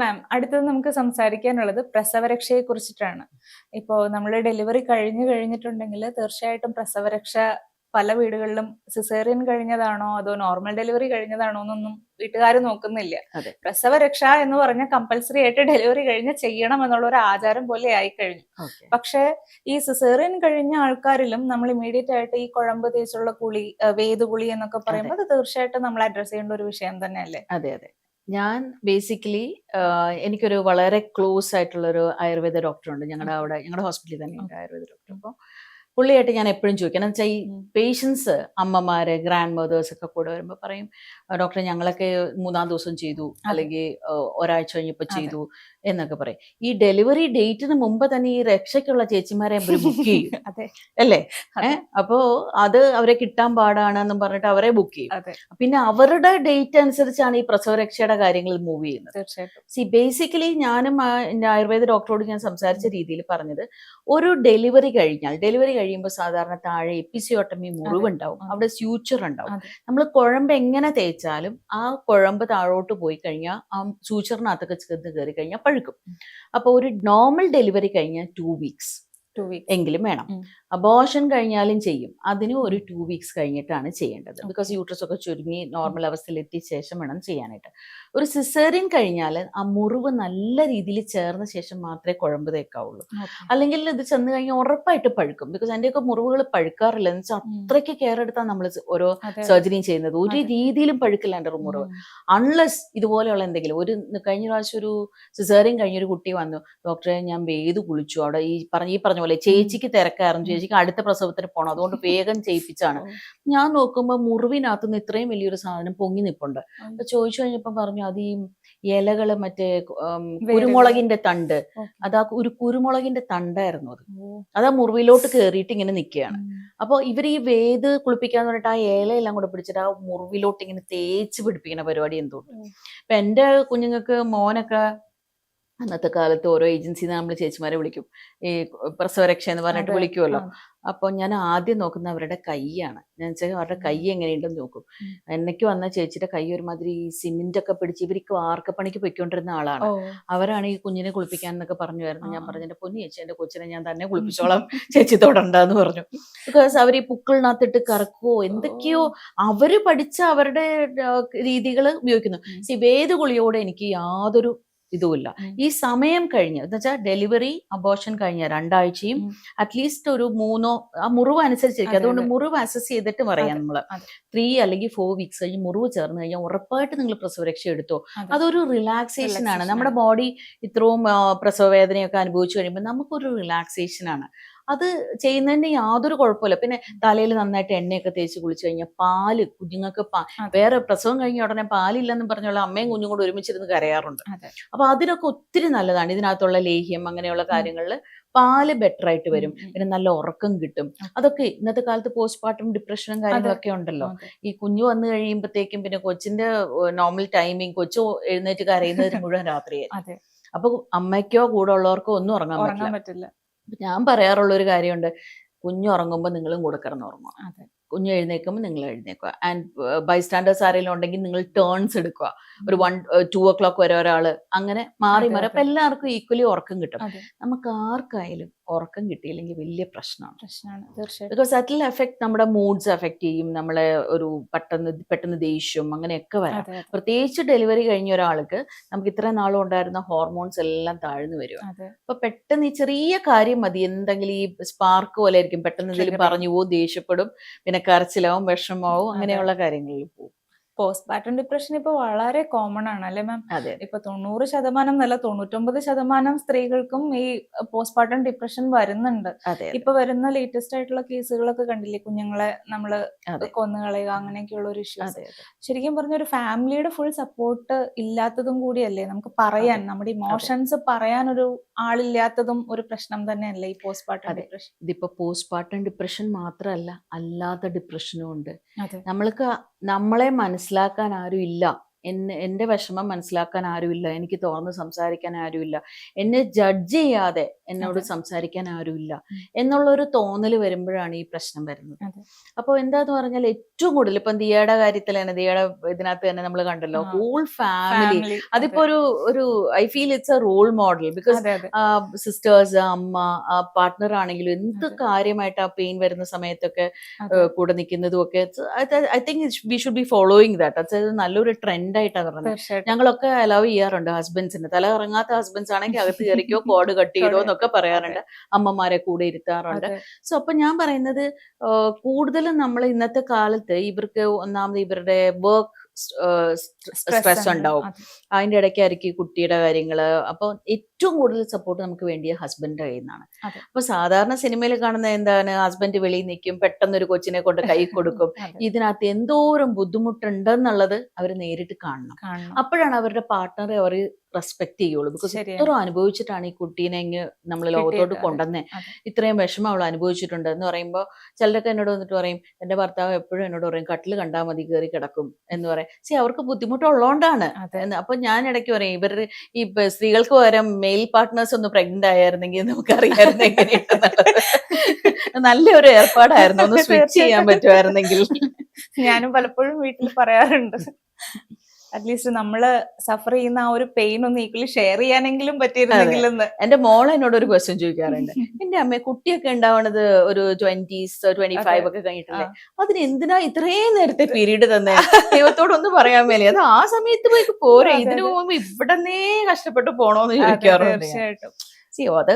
മാം അടുത്തത് നമുക്ക് സംസാരിക്കാനുള്ളത് പ്രസവരക്ഷയെ കുറിച്ചിട്ടാണ്. ഇപ്പോൾ നമ്മൾ ഡെലിവറി കഴിഞ്ഞു കഴിഞ്ഞിട്ടുണ്ടെങ്കിൽ തീർച്ചയായിട്ടും പ്രസവരക്ഷ പല വീടുകളിലും സിസേറിയൻ കഴിഞ്ഞതാണോ അതോ നോർമൽ ഡെലിവറി കഴിഞ്ഞതാണോ എന്നൊന്നും വീട്ടുകാർ നോക്കുന്നില്ല. പ്രസവരക്ഷ എന്ന് പറഞ്ഞ കമ്പൽസറി ആയിട്ട് ഡെലിവറി കഴിഞ്ഞ് ചെയ്യണം എന്നുള്ള ഒരു ആചാരം പോലെ ആയി കഴിഞ്ഞു പക്ഷെ ഈ സിസേറിയൻ കഴിഞ്ഞ ആൾക്കാരിലും നമ്മൾ ഇമീഡിയറ്റ് ആയിട്ട് ഈ കുഴമ്പ് തേച്ചുള്ള കുളി വേദുകുളി എന്നൊക്കെ പറയുമ്പോൾ അത്. തീർച്ചയായിട്ടും നമ്മൾ അഡ്രസ് ചെയ്യേണ്ട ഒരു വിഷയം തന്നെയല്ലേ? അതെ അതെ. ഞാൻ ബേസിക്കലി എനിക്കൊരു വളരെ ക്ലോസ് ആയിട്ടുള്ളൊരു ആയുർവേദ ഡോക്ടർ ഉണ്ട്. ഞങ്ങളുടെ അവിടെ ഞങ്ങളുടെ ഹോസ്പിറ്റലിൽ തന്നെ ഉണ്ട് ആയുർവേദ ഡോക്ടർ അപ്പോൾ പുള്ളിയായിട്ട് ഞാൻ എപ്പോഴും ചോദിക്കും. എന്ന് വെച്ചാൽ ഈ. പേഷ്യൻസ് അമ്മമാര് ഗ്രാൻഡ് മദേഴ്സ് ഒക്കെ കൂടെ വരുമ്പോൾ പറയും ഡോക്ടർ ഞങ്ങളൊക്കെ മൂന്നാം ദിവസം ചെയ്തു അല്ലെങ്കിൽ ഒരാഴ്ച കഴിഞ്ഞപ്പോൾ. ചെയ്തു എന്നൊക്കെ പറയും. ഈ ഡെലിവറി ഡേറ്റിന് മുമ്പ് തന്നെ ഈ രക്ഷയ്ക്കുള്ള ചേച്ചിമാരെ ബുക്ക് ചെയ്യും. അതെ. അല്ലേ? അപ്പോ അത് അവരെ കിട്ടാൻ പാടാണെന്നും പറഞ്ഞിട്ട് അവരെ ബുക്ക് ചെയ്യും. പിന്നെ അവരുടെ ഡേറ്റ് അനുസരിച്ചാണ് ഈ പ്രസവ രക്ഷയുടെ കാര്യങ്ങൾ മൂവ് ചെയ്യുന്നത്. സി ബേസിക്കലി ഞാനും ആയുർവേദ ഡോക്ടറോട് ഞാൻ സംസാരിച്ച രീതിയിൽ പറഞ്ഞത് ഒരു ഡെലിവറി കഴിഞ്ഞാൽ ഡെലിവറി കഴിയുമ്പോൾ സാധാരണ താഴെ എപ്പിസിയോട്ടമി മുറിവുണ്ടാവും. ഉണ്ടാവും അവിടെ സ്യൂച്ചർ ഉണ്ടാവും. നമ്മൾ കുഴമ്പ് എങ്ങനെ തേച്ചാലും ആ കുഴമ്പ് താഴോട്ട് പോയി കഴിഞ്ഞാൽ ആ സ്യൂച്ചറിനകത്തൊക്കെ ചെന്ന് കയറി കഴിഞ്ഞാൽ പഴുക്കും. അപ്പോൾ ഒരു നോർമൽ ഡെലിവറി കഴിഞ്ഞാൽ ടു വീക്സ് എങ്കിലും വേണം. ഉം. അബോഷൻ കഴിഞ്ഞാലും ചെയ്യും. അതിന് ഒരു ടു വീക്സ് കഴിഞ്ഞിട്ടാണ് ചെയ്യേണ്ടത്. ബിക്കോസ് യൂട്രസ് ഒക്കെ ചുരുങ്ങി നോർമൽ അവസ്ഥയിൽ എത്തിയ ശേഷം വേണം ചെയ്യാനായിട്ട്. ഒരു സിസേറിയൻ കഴിഞ്ഞാൽ ആ മുറിവ് നല്ല രീതിയിൽ ചേർന്ന ശേഷം മാത്രമേ കുഴമ്പ് തേക്കാവുള്ളൂ. അല്ലെങ്കിൽ ഇത് ചെന്ന് കഴിഞ്ഞാൽ ഉറപ്പായിട്ട് പഴുക്കും. ബിക്കോസ് എന്റെയൊക്കെ മുറിവുകൾ പഴുക്കാറില്ല എന്ന് വെച്ചാൽ അത്രയ്ക്ക് കെയർ എടുത്താൽ നമ്മൾ ഓരോ സർജറിയും ചെയ്യുന്നത്. ഒരു രീതിയിലും പഴുക്കില്ല ഒരു മുറിവ്. അൺലെസ് ഇതുപോലെയുള്ള എന്തെങ്കിലും. ഒരു കഴിഞ്ഞ പ്രാവശ്യം ഒരു സിസേറിയൻ കഴിഞ്ഞൊരു കുട്ടി വന്നു. ഡോക്ടറെ ഞാൻ വേത് കുളിച്ചു. അവിടെ ഈ പറഞ്ഞ ഈ പറഞ്ഞ പോലെ ചേച്ചിക്ക് തിരക്കായിരുന്നു. ചേച്ചിക്ക് അടുത്ത പ്രസവത്തിന് പോകണം അതുകൊണ്ട് വേഗം ചെയ്യിപ്പിച്ചാണ്. ഞാൻ നോക്കുമ്പോൾ മുറിവിനകത്തു നിന്ന് ഇത്രയും വലിയൊരു സാധനം പൊങ്ങി നിൽപ്പുണ്ട് അപ്പൊ ചോദിച്ചു കഴിഞ്ഞപ്പോൾ പറഞ്ഞു അത് ഈ ഇലകൾ മറ്റേ കുരുമുളകിന്റെ തണ്ട്. അതാ ഒരു കുരുമുളകിന്റെ തണ്ടായിരുന്നു അത്. അതാ മുറിവിലോട്ട് കയറിയിട്ട് ഇങ്ങനെ നിൽക്കുകയാണ് അപ്പോൾ ഇവർ ഈ വേത് കുളിപ്പിക്കാന്ന് പറഞ്ഞിട്ട് ആ ഇലയെല്ലാം കൂടെ പിടിച്ചിട്ട് ആ മുറിവിലോട്ട് ഇങ്ങനെ തേച്ച് പിടിപ്പിക്കുന്ന പരിപാടി എന്തോ. ഇപ്പൊ എന്റെ കുഞ്ഞുങ്ങൾക്ക് മോനൊക്കെ അന്നത്തെ കാലത്ത് ഓരോ ഏജൻസിന്ന് നമ്മൾ ചേച്ചിമാരെ വിളിക്കും. ഈ പ്രസവരക്ഷ എന്ന് പറഞ്ഞിട്ട്. വിളിക്കുമല്ലോ അപ്പൊ അപ്പോൾ ഞാൻ ആദ്യം നോക്കുന്ന അവരുടെ കൈയാണ്. ഞാൻ വെച്ചാൽ അവരുടെ കൈ എങ്ങനെയുണ്ടെന്ന് നോക്കും. ഉം. വന്ന ചേച്ചിയുടെ കൈ ഒരുമാതിരി സിമെന്റ് ഒക്കെ പിടിച്ച് ഇവർക്ക് വാർക്കപ്പണിക്ക് പൊയ്ക്കൊണ്ടിരുന്ന ആളാണ്. അവരാണ് ഈ കുഞ്ഞിനെ കുളിപ്പിക്കാൻ എന്നൊക്കെ പറഞ്ഞു വരുന്നത് ഞാൻ പറഞ്ഞു എന്റെ പൊന്നു ചേച്ചി എന്റെ കൊച്ചിനെ ഞാൻ തന്നെ കുളിപ്പിച്ചോളാം. ചേച്ചി തൊടണ്ടെന്ന് പറഞ്ഞു. ബിക്കോസ് അവർ ഈ പുക്കിളിനകത്തിട്ട് കറക്കുവോ? എന്തൊക്കെയോ അവർ പഠിച്ച അവരുടെ രീതികൾ ഉപയോഗിക്കുന്നു. സി വേദ കുളിയോടെ എനിക്ക് യാതൊരു ഇതുമില്ല. ഈ സമയം കഴിഞ്ഞ് എന്ന് വെച്ചാൽ ഡെലിവറി അബോർഷൻ കഴിഞ്ഞ രണ്ടാഴ്ചയും. അറ്റ്ലീസ്റ്റ് ഒരു മൂന്നോ ആ മുറിവ് അനുസരിച്ചിരിക്കും. അതുകൊണ്ട് അതെ. മുറിവ് അസസ് ചെയ്തിട്ട് പറയാം നമ്മൾ നമ്മൾ. ത്രീ അല്ലെങ്കിൽ ഫോർ വീക്സ് കഴിഞ്ഞ് മുറിവ് ചേർന്ന് കഴിഞ്ഞാൽ ഉറപ്പായിട്ട് നിങ്ങൾ പ്രസവരക്ഷ എടുത്തോ. അതൊരു റിലാക്സേഷൻ ആണ്. നമ്മുടെ ബോഡി ഇത്രയും പ്രസവവേദനയൊക്കെ പ്രസവ വേദനയൊക്കെ അനുഭവിച്ചു കഴിയുമ്പോൾ നമുക്കൊരു റിലാക്സേഷൻ ആണ്. അത് ചെയ്യുന്നതിന് യാതൊരു കുഴപ്പമില്ല പിന്നെ തലയിൽ നന്നായിട്ട് എണ്ണയൊക്കെ തേച്ച് കുളിച്ചു കഴിഞ്ഞാൽ പാൽ കുഞ്ഞുങ്ങൾക്ക് പാ. വേറെ പ്രസവം കഴിഞ്ഞ ഉടനെ പാലില്ലെന്ന് പറഞ്ഞുള്ള അമ്മയും കുഞ്ഞും കൂടെ ഒരുമിച്ചിരുന്ന് കരയാറുണ്ട്. അപ്പൊ അതിനൊക്കെ ഒത്തിരി നല്ലതാണ്. ഇതിനകത്തുള്ള ലേഹ്യം അങ്ങനെയുള്ള കാര്യങ്ങളിൽ പാൽ ബെറ്റർ ആയിട്ട് വരും. പിന്നെ നല്ല ഉറക്കം കിട്ടും. അതൊക്കെ ഇന്നത്തെ കാലത്ത് പോസ്റ്റ്മോർട്ടം ഡിപ്രഷനും കാര്യങ്ങളൊക്കെ ഉണ്ടല്ലോ. ഈ കുഞ്ഞു വന്നു കഴിയുമ്പോഴത്തേക്കും പിന്നെ കൊച്ചിന്റെ നോർമൽ ടൈമിങ് കൊച്ചു എഴുന്നേറ്റ് കരയുന്നതിന് മുഴുവൻ രാത്രിയായി അപ്പൊ അമ്മയ്ക്കോ കൂടെ ഉള്ളവർക്കോ ഒന്നും ഉറങ്ങാൻ പറ്റില്ല. ഞാൻ പറയാറുള്ള ഒരു കാര്യമുണ്ട്. കുഞ്ഞു ഉറങ്ങുമ്പോൾ നിങ്ങളും കൂടെ കിടന്നുറങ്ങും അതെ. കുഞ്ഞു എഴുന്നേക്കുമ്പോൾ നിങ്ങൾ എഴുന്നേക്കുക ആൻഡ് ബൈസ്റ്റാൻഡേഴ്സ് ആരെങ്കിലും ഉണ്ടെങ്കിൽ നിങ്ങൾ ടേൺസ് എടുക്കുക. ഒരു വൺ ടു ഓ ക്ലോക്ക് വരെ ഒരാൾ അങ്ങനെ മാറി മാറി. അപ്പൊ എല്ലാവർക്കും ഈക്വലി ഉറക്കം കിട്ടും. നമുക്ക് ആർക്കായാലും ഉറക്കം കിട്ടിയില്ലെങ്കിൽ വലിയ പ്രശ്നമാണ്. പ്രശ്നമാണ്. ബിക്കോസ് അതിൽ എഫക്ട് നമ്മുടെ മൂഡ്സ് എഫക്ട് ചെയ്യും നമ്മളെ ഒരു പെട്ടെന്ന് പെട്ടെന്ന് ദേഷ്യം അങ്ങനെയൊക്കെ വരാം. പ്രത്യേകിച്ച് ഡെലിവറി കഴിഞ്ഞ ഒരാൾക്ക് നമുക്ക് ഇത്ര നാളും ഉണ്ടായിരുന്ന ഹോർമോൺസ് എല്ലാം താഴ്ന്നു വരും അപ്പൊ പെട്ടെന്ന് ഈ ചെറിയ കാര്യം മതി. എന്തെങ്കിലും ഈ സ്പാർക്ക് പോലെ ആയിരിക്കും. പെട്ടെന്ന് എന്തെങ്കിലും പറഞ്ഞു പോവും ദേഷ്യപ്പെടും പിന്നെ കരച്ചിലാവും വിഷമാവും അങ്ങനെയുള്ള കാര്യങ്ങളിൽ പോകും പോസ്റ്റ് പാർട്ടം ഡിപ്രഷൻ ഇപ്പൊ വളരെ കോമൺ ആണ്. അല്ലെ മാം ഇപ്പൊ തൊണ്ണൂറ് ശതമാനം എന്നല്ല തൊണ്ണൂറ്റൊമ്പത് ശതമാനം സ്ത്രീകൾക്കും ഈ പോസ്റ്റ് പാർട്ടം ഡിപ്രഷൻ വരുന്നുണ്ട്. ഇപ്പൊ വരുന്ന ലേറ്റസ്റ്റ് ആയിട്ടുള്ള കേസുകളൊക്കെ കണ്ടില്ലേ? കുഞ്ഞുങ്ങളെ നമ്മൾ കൊന്നുകളയുക അങ്ങനെയൊക്കെയുള്ള ഒരു ഇഷ്യൂ ശരിക്കും പറഞ്ഞ ഒരു ഫാമിലിയുടെ ഫുൾ സപ്പോർട്ട് ഇല്ലാത്തതും കൂടിയല്ലേ? നമുക്ക് പറയാൻ നമ്മുടെ ഇമോഷൻസ് പറയാൻ ഒരു ആളില്ലാത്തതും ഒരു പ്രശ്നം തന്നെയല്ലേ ഈ പോസ്റ്റ് പാർട്ടം അതെ. ഡിപ്രഷൻ ഇതിപ്പോ പോസ്റ്റ്മോർട്ടം ഡിപ്രഷൻ മാത്രമല്ല അല്ലാത്ത ഡിപ്രഷനും ഉണ്ട്. നമ്മൾക്ക് നമ്മളെ മനസ്സിലാക്കാൻ ആരും ഇല്ല. എന്നെ എന്റെ വിഷമം മനസ്സിലാക്കാൻ ആരുമില്ല. എനിക്ക് തുറന്ന് സംസാരിക്കാൻ ആരുമില്ല. എന്നെ ജഡ്ജ് ചെയ്യാതെ എന്നോട്. സംസാരിക്കാൻ ആരുമില്ല. എന്നുള്ളൊരു തോന്നൽ വരുമ്പോഴാണ് ഈ പ്രശ്നം വരുന്നത്. അപ്പോൾ എന്താന്ന് പറഞ്ഞാൽ ഏറ്റവും കൂടുതൽ ഇപ്പം ദിയയുടെ കാര്യത്തിൽ തന്നെ ദിയയുടെ ഇതിനകത്ത് തന്നെ നമ്മൾ കണ്ടല്ലോ. ഹോൾ ഫാമിലി അതിപ്പോ ഒരു ഒരു I feel it's a role model because sisters അമ്മ പാർട്ട്ണർ ആണെങ്കിലും എന്ത് കാര്യമായിട്ട് ആ പെയിൻ വരുന്ന സമയത്തൊക്കെ കൂടെ നിൽക്കുന്നതും ഒക്കെ I think we should be following that അത് നല്ലൊരു ട്രെൻഡ് ആയിട്ടാണ് പറഞ്ഞത്. ഞങ്ങളൊക്കെ അലവ് ചെയ്യാറുണ്ട് ഹസ്ബൻഡ്സിന് തല ഇറങ്ങാത്ത ഹസ്ബൻഡ്സ് ആണെങ്കിൽ അകത്ത് കയറിക്കോ കോഡ് കട്ട് ചെയ്തോ എന്നൊക്കെ പറയാറുണ്ട്. അമ്മമാരെ കൂടെ ഇരുത്താറുണ്ട്. സോ അപ്പൊ ഞാൻ പറയുന്നത് കൂടുതലും നമ്മൾ ഇന്നത്തെ കാലത്ത് ഇവർക്ക് ഒന്നാമത് ഇവരുടെ വർക്ക് സ്ട്രെസ് ഉണ്ട്. ഉണ്ടാവും അതെ. അതിന്റെ ഇടയ്ക്കായിരിക്കും കുട്ടിയുടെ കാര്യങ്ങൾ അപ്പൊ ഏറ്റവും കൂടുതൽ സപ്പോർട്ട് നമുക്ക് വേണ്ടിയ ഹസ്ബൻഡ് കയ്യിൽ നിന്നാണ് അതെ. അപ്പൊ സാധാരണ സിനിമയിൽ കാണുന്ന എന്താണ് ഹസ്ബൻഡ് വെളിയിൽ നിൽക്കും പെട്ടെന്ന് ഒരു കൊച്ചിനെ കൊണ്ട് കൈ കൊടുക്കും. ഇതിനകത്ത് എന്തോരം ബുദ്ധിമുട്ടുണ്ടെന്നുള്ളത് അവർ നേരിട്ട് കാണണം അപ്പോഴാണ് അവരുടെ പാർട്ട്ണറെ അവർ റെസ്പെക്ട് ചെയ്യുള്ളൂ. ബിക്കോസ് ഇത്രയും അനുഭവിച്ചിട്ടാണ് ഈ കുട്ടീനെ ഇങ്ങ് നമ്മൾ ലോകത്തോട്ട് കൊണ്ടുവന്നേ. ഇത്രയും വിഷമം അവൾ അനുഭവിച്ചിട്ടുണ്ട് എന്ന് പറയുമ്പോൾ ചിലരൊക്കെ എന്നോട് വന്നിട്ട് പറയും എന്റെ ഭർത്താവ് എപ്പോഴും എന്നോട് പറയും കട്ടിൽ കണ്ടാൽ മതി കയറി കിടക്കും എന്ന് പറയും. സി അവർക്ക് ബുദ്ധിമുട്ടുള്ളതുകൊണ്ടാണ് അപ്പൊ ഞാൻ ഇടയ്ക്ക് പറയും ഇവർ ഈ സ്ത്രീകൾക്ക് പകരം മെയിൽ പാർട്ട്നേഴ്സ് ഒന്ന് പ്രഗ്നന്റ് ആയിരുന്നെങ്കിൽ നമുക്ക് അറിയാമായിരുന്നു എങ്ങനെയുണ്ടെന്നുള്ളത് നല്ലൊരു ഏർപ്പാടായിരുന്നു. ഒന്ന് സ്വിച്ച് ചെയ്യാൻ പറ്റുമായിരുന്നെങ്കിൽ. ഞാനും പലപ്പോഴും വീട്ടിൽ പറയാറുണ്ട്. അറ്റ്ലീസ്റ്റ് നമ്മൾ സഫർ ചെയ്യുന്ന ആ ഒരു പെയിൻ ഒന്ന് ഈക്വലി ഷെയർ ചെയ്യാനെങ്കിലും പറ്റിയിരുന്നെങ്കിലെന്ന് എന്റെ മോൾ എന്നോട് ഒരു ക്വസ്റ്റ്യൻ ചോദിക്കാറുണ്ട്. എന്റെ അമ്മ കുട്ടിയൊക്കെ ഉണ്ടാവണത് ഒരു ട്വന്റീസ് ട്വന്റി ഫൈവ് ഒക്കെ കഴിഞ്ഞിട്ടുണ്ട് അതിന് എന്തിനാ ഇത്രയും നേരത്തെ പീരീഡ് തന്നെ? ദൈവത്തോടൊന്ന് പറയാൻ മേലെ. അത് ആ സമയത്ത് പോയി പോരെ. ഇതിന് പോകുമ്പോ ഇവിടന്നേ കഷ്ടപ്പെട്ട് പോണോന്ന് ചോദിക്കാറുണ്ട് തീർച്ചയായിട്ടും. See, അത്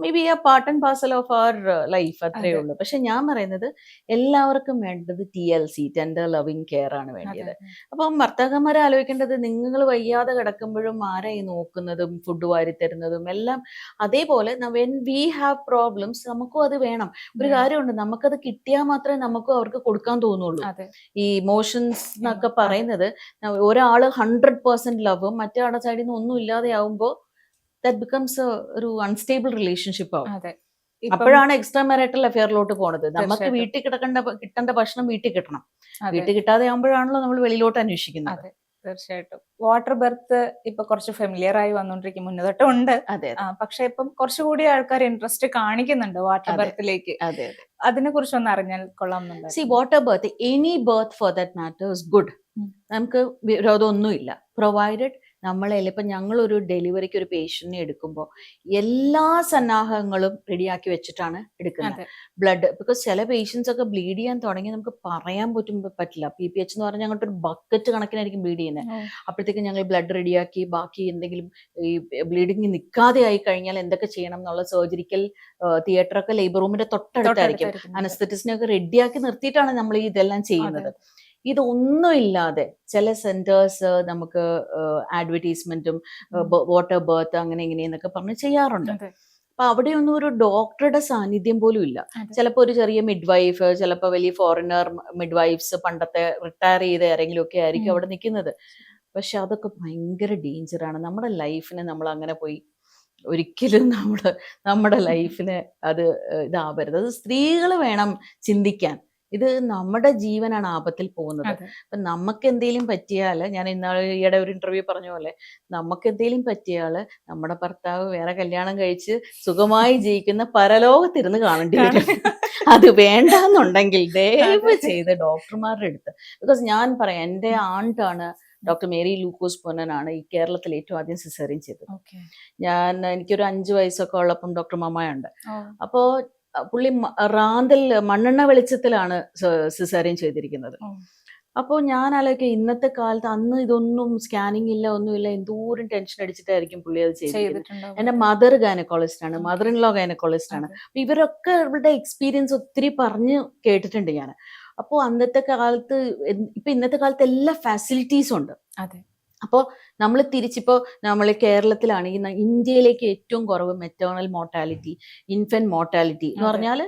may be a part and parcel of our life അത്രേ അതെ. ഉള്ളൂ. പക്ഷെ ഞാൻ പറയുന്നത് എല്ലാവർക്കും വേണ്ടത് T L C tender loving care ആണ് വേണ്ടത് അതെ. അപ്പം ഭർത്താക്കന്മാരെ ആലോചിക്കേണ്ടത് നിങ്ങൾ വയ്യാതെ കിടക്കുമ്പോഴും ആരായി നോക്കുന്നതും ഫുഡ് വാരി തരുന്നതും എല്ലാം അതേപോലെ വെൻ വി ഹാവ് പ്രോബ്ലംസ് നമുക്കും അത് വേണം. ഒരു. കാര്യമുണ്ട് നമുക്കത് കിട്ടിയാൽ മാത്രമേ നമുക്കും അവർക്ക് കൊടുക്കാൻ തോന്നുള്ളൂ. ഈ ഇമോഷൻസ് എന്നൊക്കെ പറയുന്നത് ഒരാൾ ഒരാൾ ഹൺഡ്രഡ് പേഴ്സെന്റ് ലവും മറ്റേ ആളുടെ സൈഡിൽ നിന്ന് ഒന്നും ഇല്ലാതെ ആവുമ്പോൾ ദാറ്റ് ബിക്കംസ് ഒരു അൺസ്റ്റേബിൾ റിലേഷൻഷിപ്പ് ആവും. അപ്പോഴാണ് എക്സ്ട്രാ മാരിറ്റൽ അഫെയറിലോട്ട് പോണത്. നമുക്ക്. വീട്ടിൽ കിടക്കേണ്ട കിട്ടേണ്ട ഭക്ഷണം വീട്ടിൽ കിട്ടണം. വീട്ടിൽ കിട്ടാതെ ആകുമ്പോഴാണല്ലോ നമ്മൾ വെളിയിലോട്ട് അന്വേഷിക്കുന്നത്. തീർച്ചയായിട്ടും. വാട്ടർ ബെർത്ത് ഇപ്പൊ കുറച്ച് ഫെമിലിയർ ആയി വന്നോണ്ടിരിക്കും. മുന്നേ തൊട്ട് ഉണ്ട്. അതെ പക്ഷെ ഇപ്പം കുറച്ചുകൂടി ആൾക്കാർ ഇൻട്രസ്റ്റ് കാണിക്കുന്നുണ്ട് വാട്ടർ. ബെർത്തിലേക്ക് അതെ അതിനെ കുറിച്ച് ഒന്ന് അറിഞ്ഞാൽ കൊള്ളാം see. Water birth any birth for that matter is good. നമുക്ക് വിരോധമൊന്നുമില്ല പ്രൊവൈഡഡ് നമ്മളെ ഇപ്പം ഞങ്ങളൊരു ഡെലിവറിക്ക് ഒരു പേഷ്യന്റിനെ എടുക്കുമ്പോൾ എല്ലാ സന്നാഹങ്ങളും റെഡിയാക്കി വെച്ചിട്ടാണ് എടുക്കുന്നത്. ബ്ലഡ് ബിക്കോസ് ചില പേഷ്യൻസ് ഒക്കെ ബ്ലീഡ് ചെയ്യാൻ തുടങ്ങി നമുക്ക് പറയാൻ പറ്റും പറ്റില്ല പി പി എച്ച് എന്ന് പറഞ്ഞാൽ ഞങ്ങൾക്ക് ഒരു ബക്കറ്റ് കണക്കിനായിരിക്കും ബ്ലീഡ് ചെയ്യുന്നത്. അപ്പോഴത്തേക്കും ഞങ്ങൾ ബ്ലഡ് റെഡിയാക്കി ബാക്കി എന്തെങ്കിലും ഈ ബ്ലീഡിങ് നിൽക്കാതെ ആയി കഴിഞ്ഞാൽ എന്തൊക്കെ ചെയ്യണം എന്നുള്ള സർജറിക്കൽ തിയേറ്ററൊക്കെ ലേബർ റൂമിന്റെ തൊട്ടടുത്തായിരിക്കും. അനസ്തറ്റിസിനെ ഒക്കെ റെഡിയാക്കി നിർത്തിയിട്ടാണ് നമ്മൾ ഇതെല്ലാം ചെയ്യുന്നത്. അതെ. ഇതൊന്നും ഇല്ലാതെ ചില സെന്റേഴ്സ് നമുക്ക് അഡ്വർടൈസ്മെന്റും വാട്ടർ ബർത്ത് അങ്ങനെ ഇങ്ങനെയെന്നൊക്കെ പറഞ്ഞ് ചെയ്യാറുണ്ട്. അപ്പൊ അവിടെയൊന്നും ഒരു ഡോക്ടറുടെ സാന്നിധ്യം പോലും ഇല്ല. ചിലപ്പോൾ ഒരു ചെറിയ മിഡ്വൈഫ് ചിലപ്പോൾ വലിയ ഫോറിനർ മിഡ് വൈഫ്സ് പണ്ടത്തെ റിട്ടയർ ചെയ്ത ആരെങ്കിലും ഒക്കെ ആയിരിക്കും അവിടെ നിൽക്കുന്നത്. പക്ഷെ അതൊക്കെ ഭയങ്കര ഡേഞ്ചറാണ് നമ്മുടെ ലൈഫിനെ നമ്മൾ അങ്ങനെ പോയി ഒരിക്കലും നമ്മൾ നമ്മുടെ ലൈഫിന് അത് ഇതാവരുത്. അത് സ്ത്രീകൾ വേണം ചിന്തിക്കാൻ. ഇത് നമ്മുടെ ജീവനാണ് ആപത്തിൽ പോകുന്നത്. അപ്പൊ നമുക്ക് എന്തെങ്കിലും പറ്റിയാൽ ഞാൻ ഇന്നാൾ ഈയിടെ ഒരു ഇന്റർവ്യൂ പറഞ്ഞ പോലെ നമുക്ക് എന്തെങ്കിലും പറ്റിയാൽ നമ്മുടെ ഭർത്താവ് വേറെ കല്യാണം കഴിച്ച് സുഖമായി ജീവിക്കുന്ന പരലോകത്തിരുന്ന് കാണേണ്ടി വരും. അത് വേണ്ടെന്നുണ്ടെങ്കിൽ ദയവ്. ചെയ്ത് ഡോക്ടർമാരുടെ അടുത്ത്. ബിക്കോസ് ഞാൻ പറയാം എന്റെ ആണ്ടാണ് ഡോക്ടർ മേരി ലൂക്കോസ് പൊന്നനാണ് ഈ കേരളത്തിൽ ഏറ്റവും ആദ്യം സിസേറിയൻ ചെയ്തത്. ഞാൻ എനിക്കൊരു അഞ്ച് വയസ്സൊക്കെ ഉള്ളപ്പം ഡോക്ടർ മമ്മയുണ്ട് അപ്പോൾ പുള്ളി റാന്തൽ മണ്ണെണ്ണ വെളിച്ചത്തിലാണ് സിസേറിയൻ ചെയ്തിരിക്കുന്നത്. അപ്പോൾ ഞാൻ ആലോചിക്കുക ഇന്നത്തെ കാലത്ത് അന്ന് ഇതൊന്നും സ്കാനിങ് ഇല്ല ഒന്നുമില്ല എന്തോരം ടെൻഷൻ അടിച്ചിട്ടായിരിക്കും പുള്ളി അത് ചെയ്തത് എന്റെ എന്റെ മദർ ഗൈനക്കോളജിസ്റ്റ് ആണ് Okay. Mother in law gynaecologist ആണ് അപ്പൊ ഇവരൊക്കെ ഇവരുടെ എക്സ്പീരിയൻസ് ഒത്തിരി പറഞ്ഞ് കേട്ടിട്ടുണ്ട് ഞാൻ അപ്പോൾ അന്നത്തെ കാലത്ത് ഇപ്പൊ ഇന്നത്തെ കാലത്ത് എല്ലാ ഫാസിലിറ്റീസും ഉണ്ട് അതെ. അപ്പോൾ നമ്മൾ തിരിച്ചിപ്പോൾ നമ്മൾ കേരളത്തിലാണ് ഇന്ത്യയിലേക്ക് ഏറ്റവും കുറവ് മെറ്റേണൽ മോർട്ടാലിറ്റി ഇൻഫന്റ് മോർട്ടാലിറ്റി എന്ന് പറഞ്ഞാൽ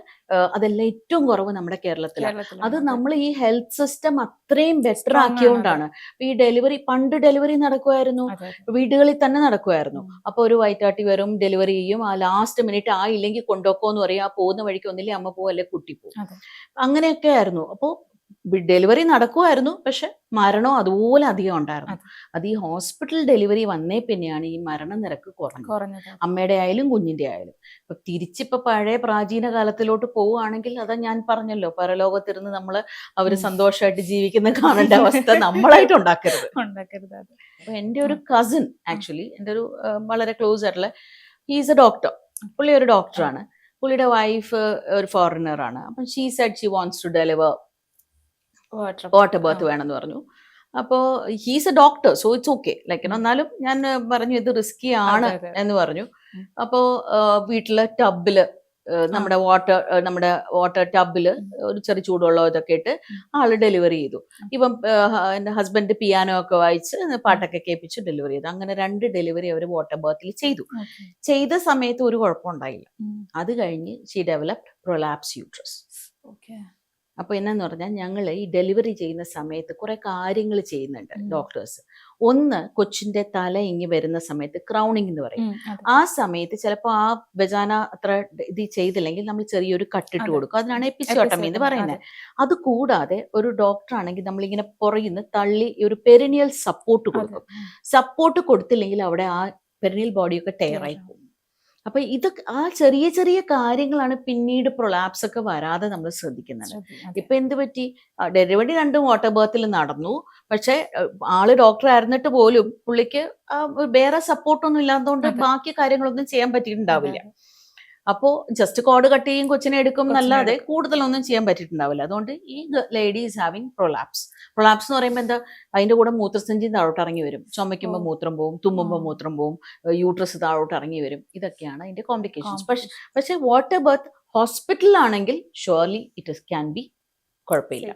അതെല്ലാം ഏറ്റവും കുറവ് നമ്മുടെ കേരളത്തിലാണ്. അത് നമ്മൾ ഈ ഹെൽത്ത് സിസ്റ്റം അത്രയും ബെറ്റർ ആക്കിയോണ്ടാണ്. ഈ ഡെലിവറി പണ്ട് ഡെലിവറി നടക്കുമായിരുന്നു. വീടുകളിൽ തന്നെ നടക്കുമായിരുന്നു അപ്പോൾ അപ്പൊ ഒരു വയറ്റാട്ടി വരും ഡെലിവറി ചെയ്യും ആ ലാസ്റ്റ് മിനിറ്റ് ആ ആയില്ലെങ്കിൽ കൊണ്ടുപോക്കോന്ന് പറയും ആ പോകുന്ന വഴിക്ക് ഒന്നില്ലേ അമ്മ പോകും അല്ലെ കുട്ടി പോകും അങ്ങനെയൊക്കെ ആയിരുന്നു. അപ്പോൾ ഡെലിവറി നടക്കുമായിരുന്നു പക്ഷെ മരണം അതുപോലെ അധികം ഉണ്ടായിരുന്നു. അതെ. ഈ ഹോസ്പിറ്റൽ ഡെലിവറി വന്നേ പിന്നെയാണ് ഈ മരണ നിരക്ക് കുറഞ്ഞത്. അമ്മയുടെ ആയാലും കുഞ്ഞിന്റെ ആയാലും. ഇപ്പൊ തിരിച്ചിപ്പൊ പഴയ പ്രാചീന കാലത്തിലോട്ട് പോവുകയാണെങ്കിൽ അതാ ഞാൻ പറഞ്ഞല്ലോ പരലോകത്തിരുന്ന് നമ്മൾ അവർ സന്തോഷമായിട്ട് ജീവിക്കുന്ന കാണേണ്ട അവസ്ഥ നമ്മളായിട്ട് ഉണ്ടാക്കരുത്. ഉണ്ടാക്കരുത് അപ്പൊ എന്റെ ഒരു കസിൻ ആക്ച്വലി എന്റെ ഒരു വളരെ ക്ലോസ് ആയിട്ടുള്ള ഹീസ് എ ഡോക്ടർ പുള്ളി ഒരു ഡോക്ടറാണ് പുള്ളിയുടെ വൈഫ് ഒരു ഫോറിനറാണ് ആണ്. അപ്പം she said she wants to deliver water birth വേണമെന്ന് പറഞ്ഞു. അപ്പോൾ he's a doctor so it's okay like എന്നാലും ഞാൻ പറഞ്ഞു ഇത് റിസ്കി ആണ്. എന്ന് പറഞ്ഞു. അപ്പോ അപ്പോൾ വീട്ടിലെ ടബിൽ നമ്മുടെ വാട്ടർ നമ്മുടെ വാട്ടർ ടബിൽ ഒരു ചെറിയ ചൂടുള്ള ഇതൊക്കെ ഇട്ട് ആൾ ഡെലിവറി ചെയ്തു. ഇപ്പം എന്റെ ഹസ്ബൻഡ് പിയാനോ ഒക്കെ വായിച്ച് പാട്ടൊക്കെ കേൾപ്പിച്ച് ഡെലിവറി ചെയ്തു. അങ്ങനെ രണ്ട് ഡെലിവറി അവർ വാട്ടർ ബർത്തിൽ ചെയ്തു. ചെയ്ത സമയത്ത് ഒരു കുഴപ്പമുണ്ടായില്ല അത് കഴിഞ്ഞ് she developed prolapse uterus okay. അപ്പോൾ എന്നാന്ന് പറഞ്ഞാൽ ഞങ്ങൾ ഈ ഡെലിവറി ചെയ്യുന്ന സമയത്ത് കുറെ കാര്യങ്ങൾ ചെയ്യുന്നുണ്ട് ഡോക്ടേഴ്സ്. ഒന്ന് കൊച്ചിന്റെ തല ഇങ്ങി വരുന്ന സമയത്ത് ക്രൗണിംഗ് എന്ന് പറയും. ആ സമയത്ത് ചിലപ്പോൾ ആ ബജാന അത്ര ഇത് ചെയ്തില്ലെങ്കിൽ നമ്മൾ ചെറിയൊരു കട്ടിട്ട്. കൊടുക്കും. അതിനാണ് എപ്പിസോട്ടമി എന്ന് പറയുന്നത്. അത്. കൂടാതെ ഒരു ഡോക്ടർ ആണെങ്കിൽ നമ്മളിങ്ങനെ പുറയുന്ന തള്ളി ഒരു പെരിനിയൽ സപ്പോർട്ട് കൊടുക്കും. സപ്പോർട്ട് കൊടുത്തില്ലെങ്കിൽ അവിടെ ആ പെരിനിയൽ ബോഡിയൊക്കെ ടയറായി പോകും. അപ്പൊ ഇത് ആ ചെറിയ ചെറിയ കാര്യങ്ങളാണ് പിന്നീട് പ്രൊലാപ്സ് ഒക്കെ വരാതെ നമ്മൾ ശ്രദ്ധിക്കുന്നത്. ഇപ്പൊ എന്ത് പറ്റി? ഡെലിവറി രണ്ടും വാട്ടർ ബേർത്തിൽ നടന്നു. പക്ഷെ ആൾ ഡോക്ടർ ആയിരുന്നിട്ട് പോലും പുള്ളിക്ക് വേറെ സപ്പോർട്ടൊന്നും ഇല്ലാത്തതുകൊണ്ട്. ബാക്കി കാര്യങ്ങളൊന്നും ചെയ്യാൻ പറ്റിയിട്ടുണ്ടാവില്ല. അപ്പോ ജസ്റ്റ് കോഡ് കട്ട് ചെയ്യും കൊച്ചിനെ എടുക്കും എന്നല്ലാതെ കൂടുതലൊന്നും ചെയ്യാൻ പറ്റിയിട്ടുണ്ടാവില്ല. അതുകൊണ്ട് ഈ lady is having prolapse prolapse എന്ന് പറയുമ്പോൾ എന്താ? അതിന്റെ കൂടെ മൂത്രസഞ്ചി താഴോട്ട് ഇറങ്ങി വരും. ചുമയ്ക്കുമ്പോൾ മൂത്രം പോവും തുമ്മുമ്പോൾ മൂത്രം പോവും യൂട്രസ് താഴോട്ട് ഇറങ്ങി വരും. ഇതൊക്കെയാണ് അതിന്റെ കോംപ്ലിക്കേഷൻസ് പക്ഷെ പക്ഷെ വാട്ടർ ബർത്ത് ഹോസ്പിറ്റലിലാണെങ്കിൽ ഷുവർലി ഇറ്റ് ക്യാൻ ബി കുഴപ്പമില്ല.